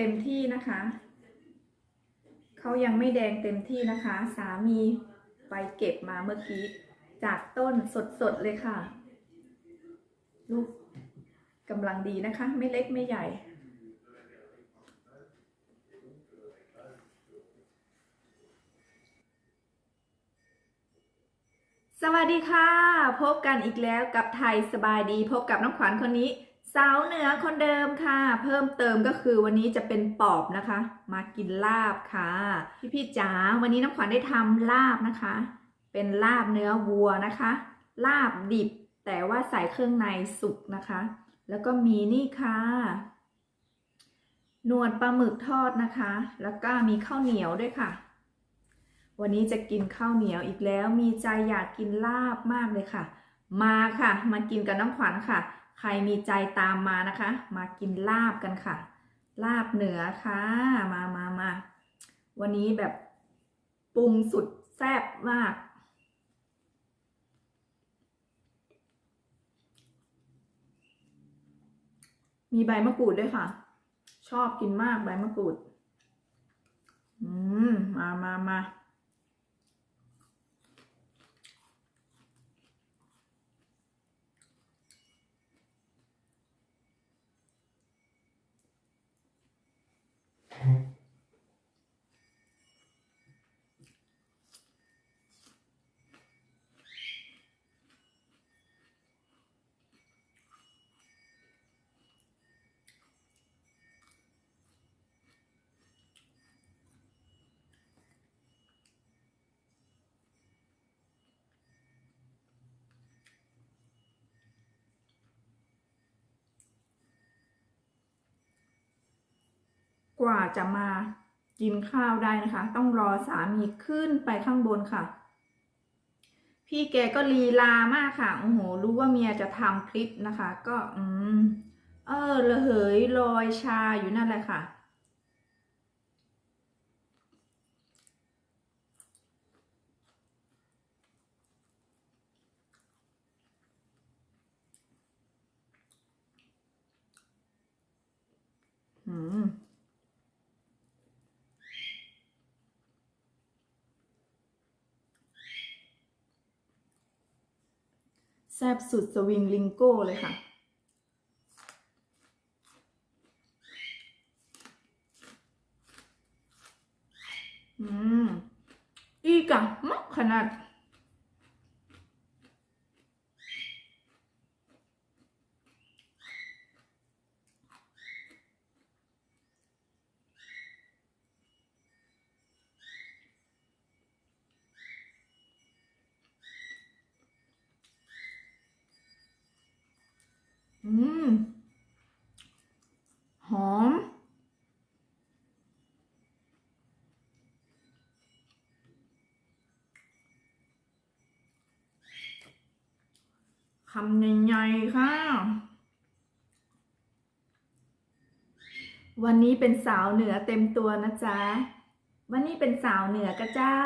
เต็มที่นะคะ เขายังไม่แดงเต็มที่นะคะ สามีไปเก็บมาเมื่อกี้ จากต้นสดๆเลยค่ะ ลูกกำลังดีนะคะ ไม่เล็กไม่ใหญ่ สวัสดีค่ะ พบกันอีกแล้วกับไทยสบายดี พบกับน้องขวัญคนนี้ สาวเหนือคนเดิมค่ะ เพิ่มเติมก็คือวันนี้จะเป็นปอบนะคะ มากินลาบค่ะ พี่พี่จ๋าวันนี้น้องขวัญได้ทำลาบนะคะ เป็นลาบเนื้อวัวนะคะ ลาบดิบแต่ว่าใส่เครื่องในสุกนะคะ แล้วก็มีนี่ค่ะนวลปลาหมึกทอดนะคะ แล้วก็มีข้าวเหนียวด้วยค่ะ วันนี้จะกินข้าวเหนียวอีกแล้ว มีใจอยากกินลาบมากเลยค่ะ มาค่ะ มากินกับน้องขวัญค่ะ ใครมีใจตามมานะคะ มากินลาบกันค่ะ ลาบเหนือค่ะ มามามาวันนี้แบบปรุงสุดแซ่บมาก มีใบมะกรูดด้วยค่ะ ชอบกินมากใบมะกรูด อืม มามามา Okay. กว่าจะมากินข้าวได้นะคะ ต้องรอสามีขึ้นไปข้างบนค่ะ พี่แกก็ลีลามากค่ะโอ้โหรู้ว่าเมียจะทำคลิปนะคะ ก็อืมเออระเหยลอยชาอยู่นั่นแหละค่ะอืม แซบสุดสวิงลิงโก้เลยค่ะ อืม อีกอะมากขนาด อืม หอม คำใหญ่ๆค่ะ วันนี้เป็นสาวเหนือเต็มตัวนะจ๊ะ วันนี้เป็นสาวเหนือกระเจ้า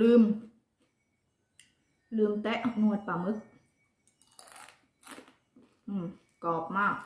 ลืม ลืมแตะหนวดปลาหมึก อืม กรอบมาก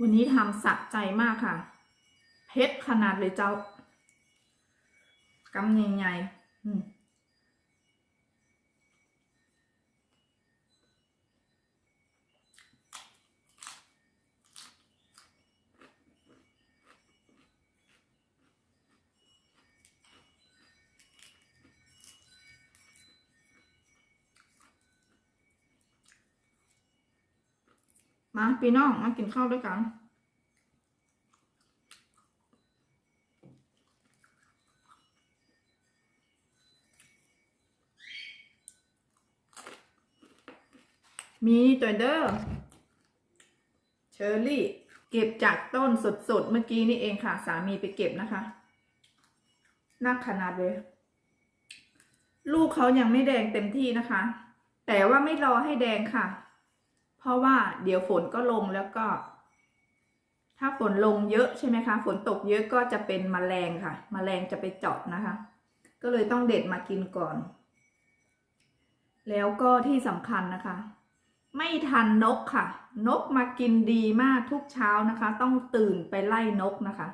วันนี้ทำสะใจมากค่ะเผ็ดขนาดเลยเจ้ากำใหญ่ๆอืม มาพี่น้องมากินข้าวด้วยกันมีตัวเดอร์เชอร์รี่ เก็บจากต้นสดๆ เมื่อกี้นี่เองค่ะ สามีไปเก็บนะคะนักขนาดเลย ลูกเขายังไม่แดงเต็มที่นะคะ แต่ว่าไม่รอให้แดงค่ะ ราะว่าเดี๋ยวฝนก็ลงแล้วก็ ถ้าฝนลงเยอะใช่ไหมคะ ฝนตกเยอะก็จะเป็นมแมลงค่ะมแมลงจะไปเจาะนะคะ ก็เลยต้องเด็ดมากินก่อน แล้วก็ที่สำคัญนะคะ ไม่ทันนกค่ะ นกมากินดีมากทุกเช้านะคะ ต้องตื่นไปไล่นกนะคะ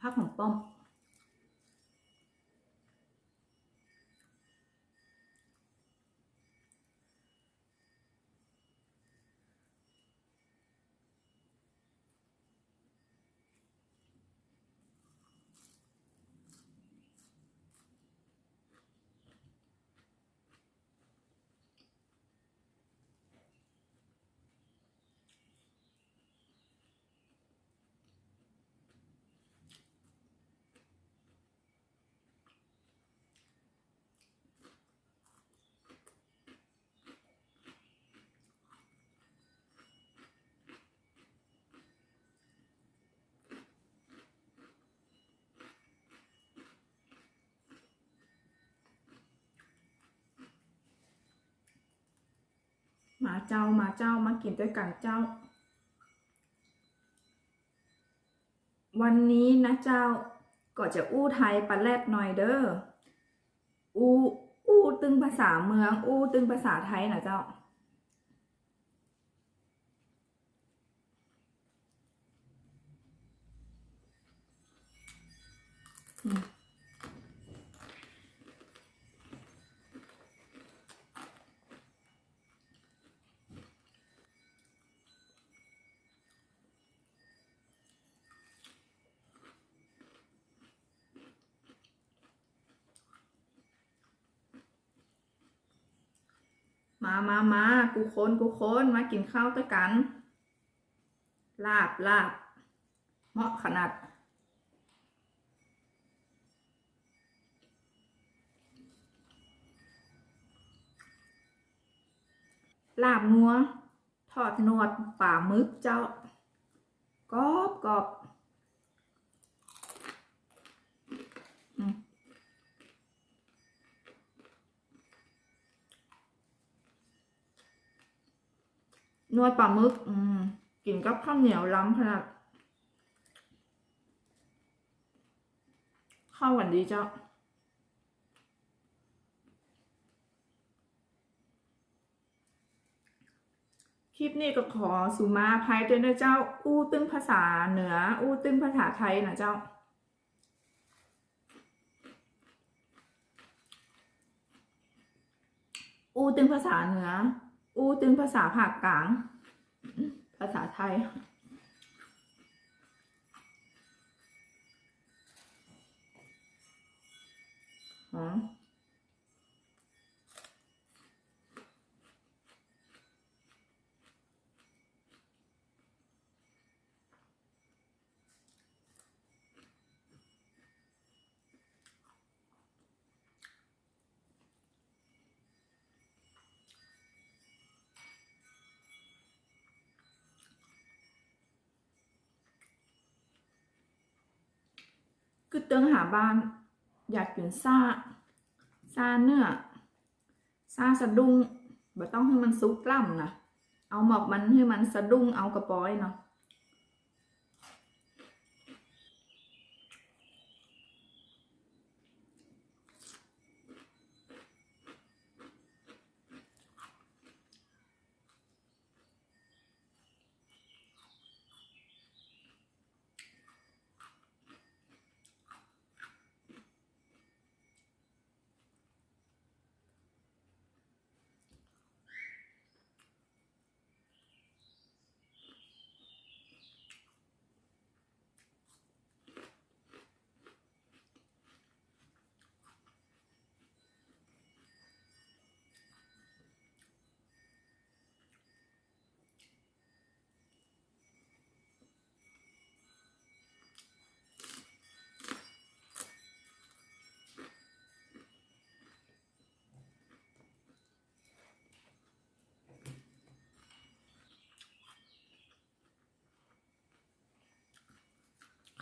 พักของป้อม เจ้ามาเจ้ามากินด้วยกันเจ้า วันนี้นะเจ้าก็จะอู้ไทยปลาแรดหน่อยเด้ออู้อู้ตึงภาษาเมือง อู้ตึงภาษาไทยนะเจ้าอืม มามามากูคนกูคนมากินข้าวด้วยกัน ลาบลาบเหมาะขนาด ลาบงัว ทอดนวดป่ามึกเจ้ากอบกอบ นวดปลาหมึก อืมกินกับข้าวเหนียวล้ำขนาดข้าวหวานดีเจ้า คลิปนี้ก็ขอสุมาภัยด้วยนะเจ้า อู้ตึ้งภาษาเหนือ อู้ตึ้งภาษาไทยนะเจ้าอู้ตึ้งภาษาเหนือ อูตึงภาษาภาคกลาง ภาษาไทยอ๋อ คือเติงหาบ้าน อยากกินซาซาเนื้อซาสะดุ้งบ่ต้องให้มันซุกล่ำนะเอาหมอกมันให้มันสะดุ้งเอากระป๋อยเนาะ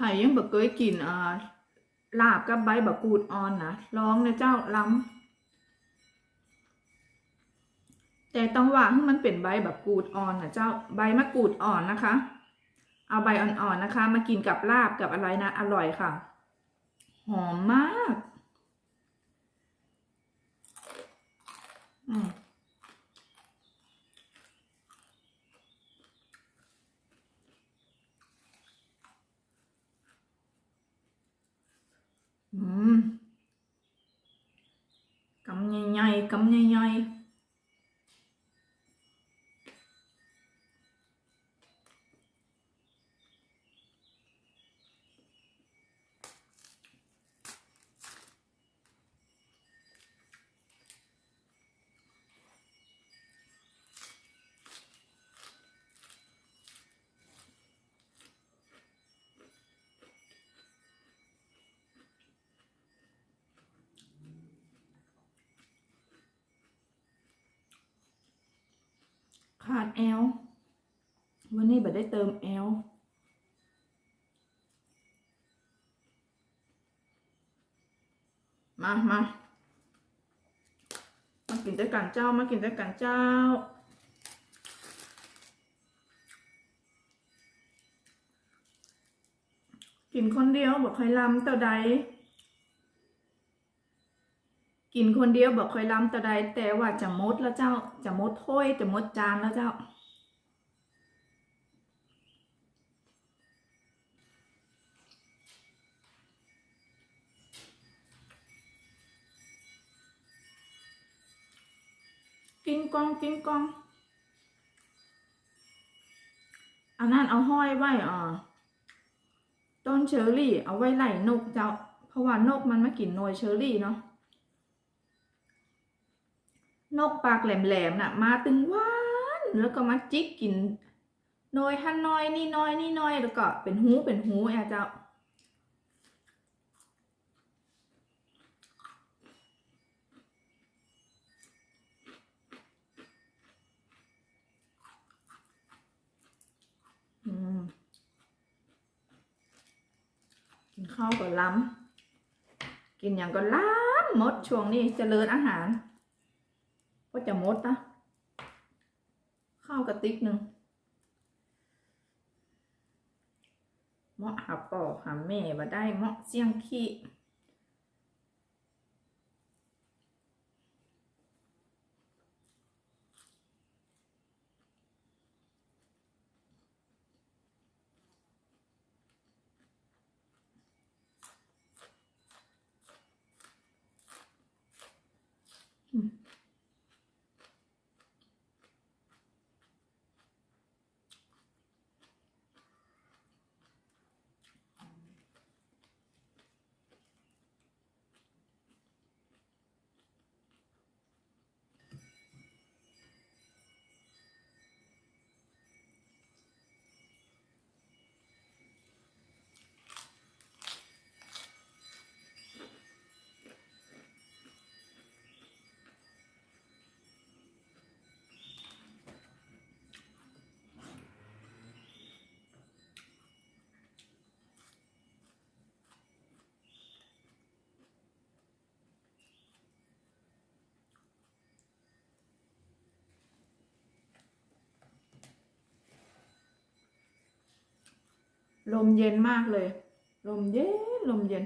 ใครยังบอกเคยกินอ่าลาบกับใบบักกูดอ่อนนะลองนะเจ้าล้ำแต่ต้องว่าให้มันเป็นใบบักกูดอ่อนนะเจ้าใบมะกรูดอ่อนนะคะ เอาใบอ่อนๆนะคะ มากินกับลาบกับอะไรนะ อร่อยค่ะ หอมมาก อืม อืมกำ ใหญ่ ขาดแอลวันนี้บัดได้เติมแอลมามามากินด้วยกันเจ้า มากินด้วยกันเจ้า กินคนเดียวบอกใครลำเต่าใด กินคนเดียวบอกใครลำต่าใดแต่ว่าจะมดแล้วเจ้า จะมดถ้วยจะมดจานแล้วเจ้า กินกองกินกองอันนั้นเอาห้อยไว้อ่าต้นเชอร์รี่เอาไว้ไล่นกเจ้า เพราะว่านกมันมากินนวยเชอร์รี่เนาะ นกปากแหลมๆน่ะ มาตึงวานแล้วก็มาจิกกินน่วยหันน้อยนี่น้อยนี่น้อยแล้วก็เป็นหูเป็นหูแอเจ้าอกินข้าวก็ล้ำกินอย่างก็ล้ำหมดช่วงนี้เจริญอาหาร ก็จะมดนะ ข้าวกระติกหนึ่งเหมาะหาปอกหาแม่มาได้เหมาะเสี่ยงขี้ ลมเย็นมากเลย ลมเย็นลมเย็น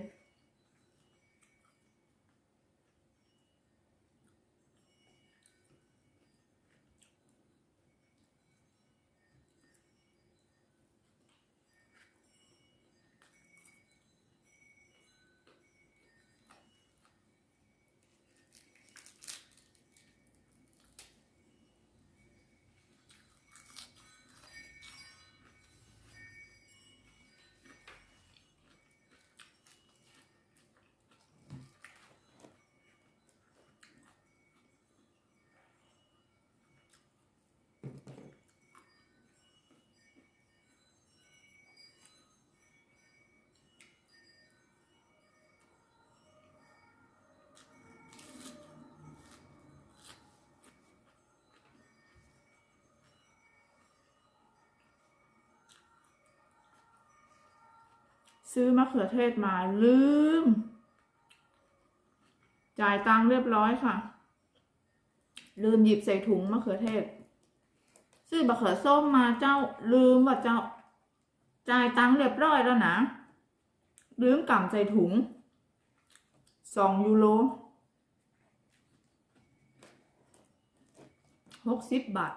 ซื้อมะเขือเทศมาลืม จ่ายตังค์เรียบร้อยค่ะ ลืมหยิบใส่ถุงมะเขือเทศ ซื้อมะเขือส้มมาเจ้าลืมว่าเจ้า จ่ายตังค์เรียบร้อยแล้วนะ ลืมกล่ำใส่ถุงสองยูโรหกสิบบาท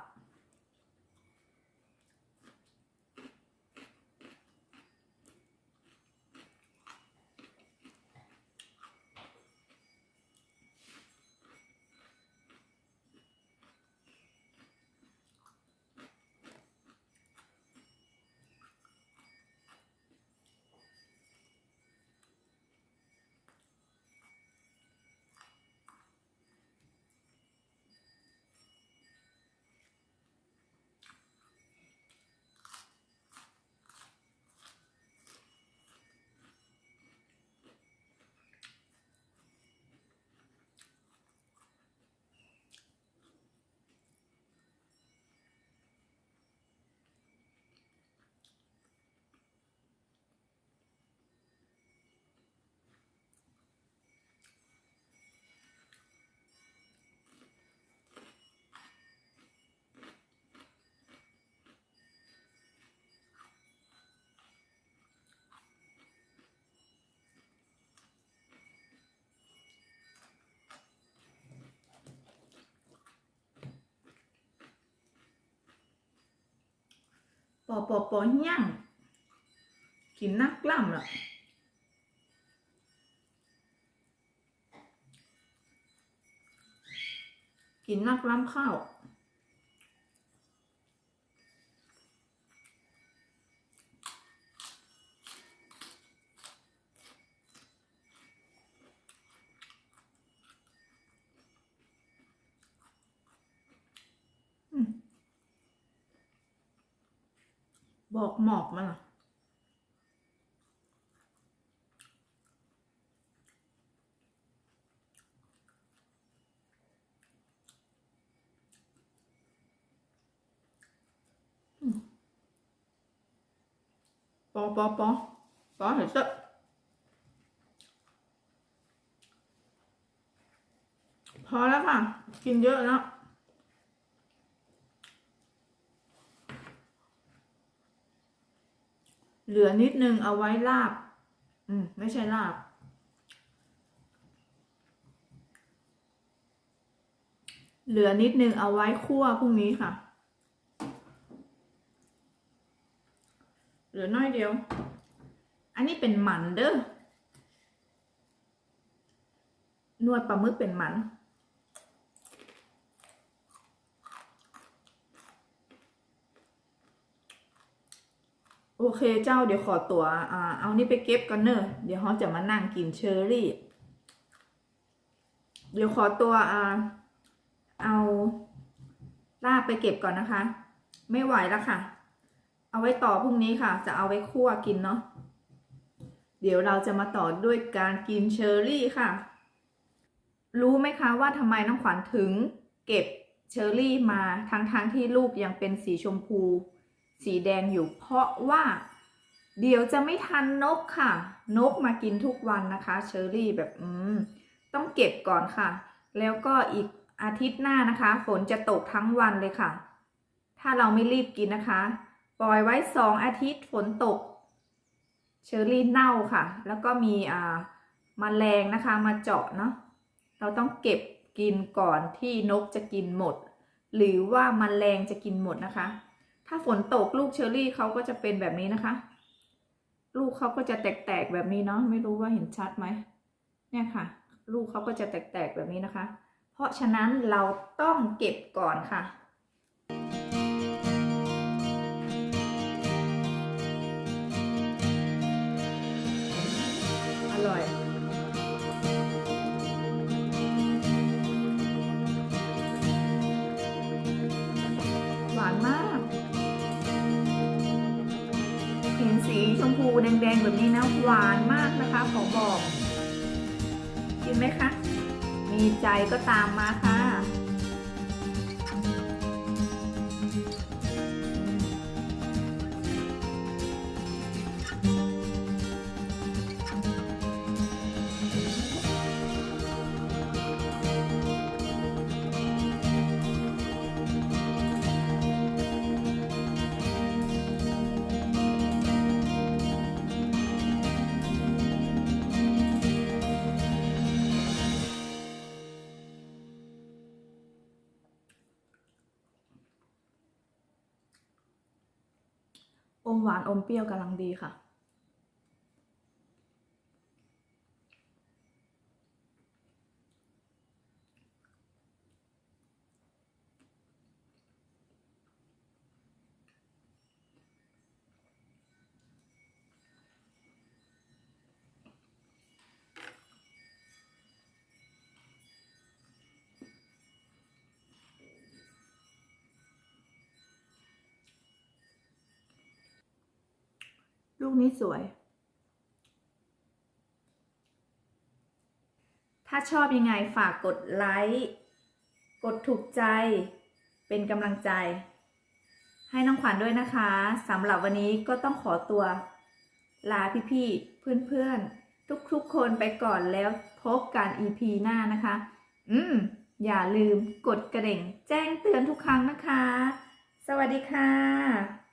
ปอปอปอย่างกินนักกล้ำล่ะกินนักล้ำข้าว บอกหมอกมาล่ะปอปอปอปอเห็นซะพอแล้วค่ะ กินเยอะแล้ว เหลือนิดนึงเอาไว้ลาบ อืม ไม่ใช่ลาบ เหลือนิดนึงเอาไว้คั่วพรุ่งนี้ค่ะ เหลือน้อยเดียว อันนี้เป็นหมันเด้อนวดปลาหมึกเป็นหมัน เคเจ้าเดี๋ยวขอตัวอ่าเอานี่ไปเก็บกันเนอะเดี๋ยวเขาจะมานั่งกินเชอร์รี่ เดี๋ยวขอตัวอ่าเอาลาบไปเก็บก่อนนะคะ ไม่ไหวแล้วค่ะ เอาไว้ต่อพรุ่งนี้ค่ะ จะเอาไว้คั่วกินเนาะเดี๋ยวเราจะมาต่อด้วยการกินเชอร์รี่ค่ะ รู้ไหมคะว่าทำไมน้องขวัญถึงเก็บเชอร์รี่มาทั้งๆทที่ลูกยังเป็นสีชมพู สีแดงอยู่ เพราะว่า เดี๋ยวจะไม่ทันนกค่ะ นกมากินทุกวันนะคะ เชอร์รี่แบบอืมต้องเก็บก่อนค่ะ แล้วก็อีกอาทิตย์หน้านะคะ ฝนจะตกทั้งวันเลยค่ะ ถ้าเราไม่รีบกินนะคะ ปล่อยไว้สองอาทิตย์ฝนตก เชอร์รี่เน่าค่ะ แล้วก็มีอ่ามาแมลงนะคะมาเจาะเนาะเราต้องเก็บกินก่อนที่นกจะกินหมด หรือว่ามาแมลงจะกินหมดนะคะ ถ้าฝนตกลูกเชอร์รี่เขาก็จะเป็นแบบนี้นะคะ ลูกเขาก็จะแตกๆแบบนี้เนาะไม่รู้ว่าเห็นชัดไหมเนี่ยค่ะ ลูกเขาก็จะแตกๆแบบนี้นะคะ เพราะฉะนั้นเราต้องเก็บก่อนค่ะอร่อย แดงๆแบบนี้นะหวานมากนะคะขอบอกกินไหมคะ มีใจก็ตามมาค่ะ หวานอมเปรี้ยวกำลังดีค่ะ ลูกนี้สวย ถ้าชอบยังไงฝากกดไลค์ กดถูกใจ เป็นกำลังใจ ให้น้องขวัญด้วยนะคะสำหรับวันนี้ก็ต้องขอตัว ลาพี่ๆ เพื่อนๆ ทุกๆ คนไปก่อนแล้วพบกัน EP หน้านะคะ อืม อย่าลืมกดกระดิ่งแจ้งเตือนทุกครั้งนะคะ สวัสดีค่ะ